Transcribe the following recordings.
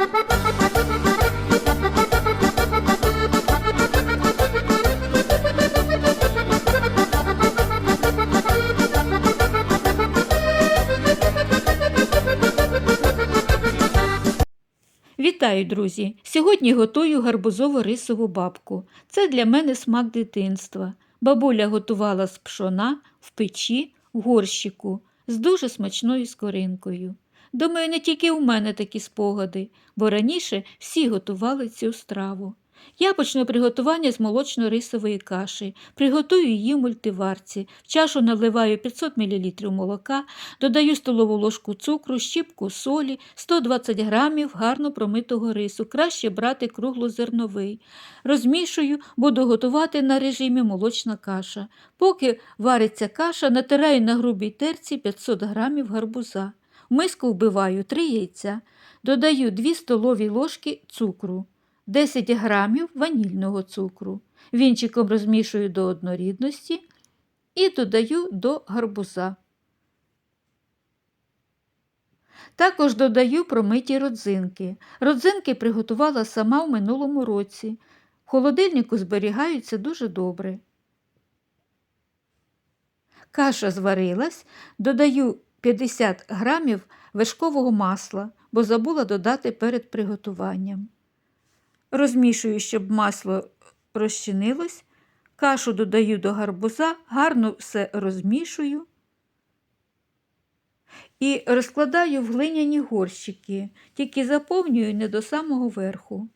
Вітаю, друзі! Сьогодні готую гарбузово рисову бабку. Це для мене смак дитинства. Бабуля готувала з пшона в печі в горщику з дуже смачною скоринкою. Думаю, не тільки у мене такі спогади, бо раніше всі готували цю страву. Я почну приготування з молочно-рисової каші. Приготую її в мультиварці. В чашу наливаю 500 мл молока, додаю столову ложку цукру, щіпку солі, 120 грамів гарно промитого рису. Краще брати круглозерновий. Розмішую, буду готувати на режимі молочна каша. Поки вариться каша, натираю на грубій терці 500 грамів гарбуза. Миску вбиваю 3 яйця, додаю 2 столові ложки цукру. 10 грамів ванільного цукру. Вінчиком розмішую до однорідності і додаю до гарбуза. Також додаю промиті родзинки. Родзинки приготувала сама в минулому році. В холодильнику зберігаються дуже добре. Каша зварилась, додаю 50 грамів вершкового масла, бо забула додати перед приготуванням. Розмішую, щоб масло розчинилось, кашу додаю до гарбуза, гарно все розмішую і розкладаю в глиняні горщики, тільки заповнюю не до самого верху.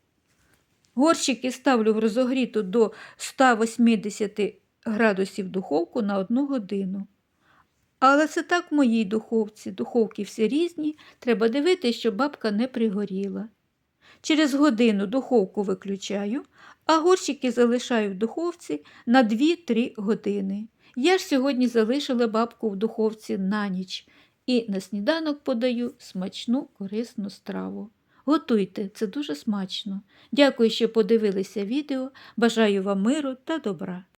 Горщики ставлю в розогріту до 180 градусів духовку на 1 годину. Але це так в моїй духовці. Духовки всі різні, треба дивитися, щоб бабка не пригоріла. Через годину духовку виключаю, а горщики залишаю в духовці на 2-3 години. Я ж сьогодні залишила бабку в духовці на ніч і на сніданок подаю смачну корисну страву. Готуйте, це дуже смачно. Дякую, що подивилися відео. Бажаю вам миру та добра.